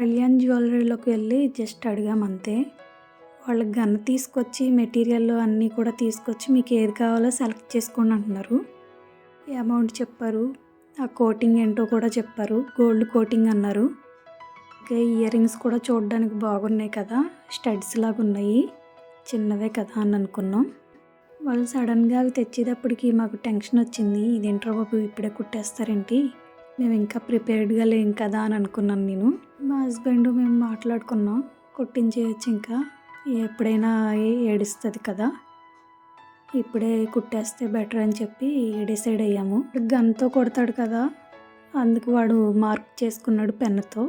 కళ్యాణ్ జ్యువెలరీలోకి వెళ్ళి జస్ట్ అడిగామంతే వాళ్ళు గన్ తీసుకొచ్చి మెటీరియల్ అన్నీ కూడా తీసుకొచ్చి మీకు ఏది కావాలో సెలెక్ట్ చేసుకోండి అంటున్నారు. అమౌంట్ చెప్పారు. ఆ కోటింగ్ ఏంటో కూడా చెప్పారు. గోల్డ్ కోటింగ్ అన్నారు. ఇంకా ఇయర్ రింగ్స్ కూడా చూడడానికి బాగున్నాయి కదా. స్టడ్స్ లాగా ఉన్నాయి. చిన్నవే కదా అని అనుకున్నాం. వాళ్ళు సడన్గా అవి తెచ్చేటప్పటికి మాకు టెన్షన్ వచ్చింది. ఇదేంట్రా బాబు ఇప్పుడే కుట్టేస్తారేంటి? మేము ఇంకా ప్రిపేర్డ్గా లేం కదా అని అనుకున్నాను నేను. మా హస్బెండ్ మేము మాట్లాడుకున్నాం కుట్టించేయచ్చు ఇంకా. ఎప్పుడైనా ఏడుస్తుంది కదా. ఇప్పుడే కుట్టేస్తే బెటర్ అని చెప్పి డిసైడ్ అయ్యాము. గన్తో కొడతాడు కదా. అందుకు వాడు మార్క్ చేసుకున్నాడు పెన్నుతో.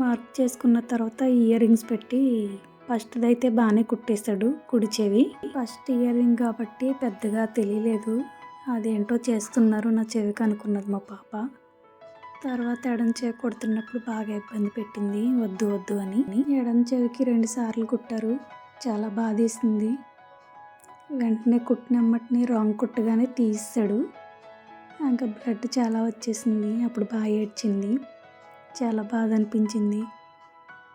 మార్క్ చేసుకున్న తర్వాత ఇయర్ రింగ్స్ పెట్టి ఫస్ట్ది అయితే బాగానే కుట్టేశాడు కుడి చెవి ఫస్ట్ ఇయర్ రింగ్ కాబట్టి పెద్దగా తెలియలేదు. అదేంటో చేస్తున్నారు నా చెవికి అనుకున్నది మా పాప. తర్వాత ఎడం చెవి కొడుతున్నప్పుడు బాగా ఇబ్బంది పెట్టింది. వద్దు వద్దు అని. ఎడం చెవికి రెండు సార్లు కుట్టారు. చాలా బాధేసింది వెంటనే కుట్టినమ్మటిని రాంగ్ కుట్టగానే తీసాడు. ఇంకా బ్లడ్ చాలా వచ్చేసింది. అప్పుడు బాగా ఏడ్చింది. చాలా బాధ అనిపించింది.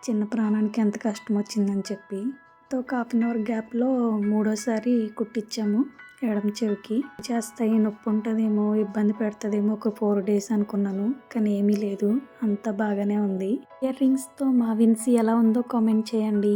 చిన్న ప్రాణానికి ఎంత కష్టం వచ్చిందని చెప్పి. తో ఒక హాఫ్ అన్ అవర్ గ్యాప్లో మూడోసారి కుట్టించాము. ఎడమ చెవికి చేస్తాయి నొప్పి ఉంటుందేమో ఇబ్బంది పెడుతుందేమో ఒక ఫోర్ డేస్ అనుకున్నాను కానీ ఏమీ లేదు. అంతా బాగానే ఉంది. ఇయర్ రింగ్స్తో మా విన్సీ ఎలా ఉందో కామెంట్ చేయండి.